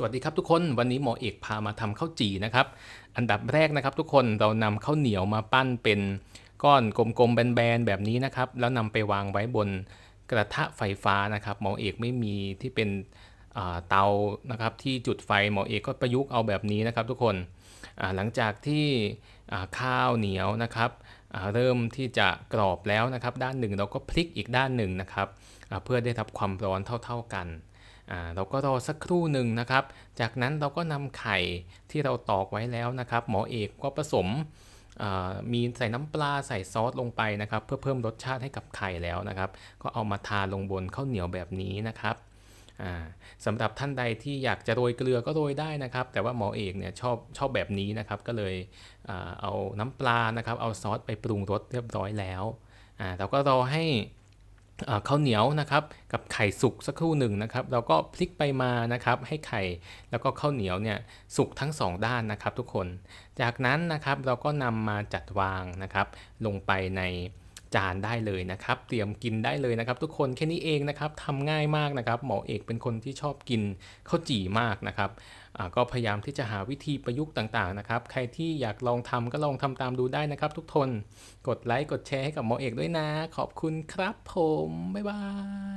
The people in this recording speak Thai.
สวัสดีครับทุกคนวันนี้หมอเอกพามาทำข้าวจี่นะครับ อันดับแรกนะครับ ทุกคนเรานำข้าวเหนียวมาปั้นเป็นก้อนกลมๆแบนๆแบบนี้นะครับ แล้วนำไปวางไว้บนกระทะไฟฟ้านะครับ หมอเอกไม่มีที่เป็นเตานะครับ ที่จุดไฟหมอเอกก็ประยุกต์เอาแบบนี้นะครับ ทุกคนหลังจากที่ข้าวเหนียวนะครับเริ่มที่จะกรอบแล้วนะครับ ด้านหนึ่งเราก็พลิกอีกด้านหนึ่งนะครับเพื่อได้รับความร้อนเท่า ๆกัน เราก็รอสักครู่หนึ่งนะครับ จากนั้นเราก็นำไข่ที่เราตอกไว้แล้วนะครับ หมอเอกก็ผสมมีใส่น้ำปลาใส่ซอสลงไปนะครับ เพื่อเพิ่มรสชาติให้กับไข่แล้วนะครับ ก็เอามาทาลงบนข้าวเหนียวแบบนี้นะครับอ่าสำหรับท่านใดที่อยากจะโรยเกลือก็โรยได้นะครับ แต่ว่าหมอเอกเนี่ยชอบชอบแบบนี้นะครับ ก็เลยเอาน้ำปลานะครับ เอาซอสไปปรุงรสเรียบร้อยแล้วเราก็รอให้ ข้าวเหนียวนะครับกับไข่สุกสักครู่หนึ่งนะครับเราก็พลิกไปมานะครับให้ไข่แล้วก็ข้าวเหนียวเนี่ยสุกทั้งสองด้านนะครับทุกคน จากนั้นนะครับเราก็นำมาจัดวางนะครับลงไปใน จานได้เลยนะครับ เตรียมกินได้เลยนะครับ ทุกคนแค่นี้เองนะครับทำง่ายมากนะครับหมอเอกเป็นคนที่ชอบกินข้าวจี่มากนะครับก็พยายามที่จะหาวิธีประยุกต์ต่างๆนะครับ ใครที่อยากลองทำก็ลองทำตามดูได้นะครับ ทุกคนกดไลค์กดแชร์ให้กับหมอเอกด้วยนะ ขอบคุณครับผมบ๊ายบาย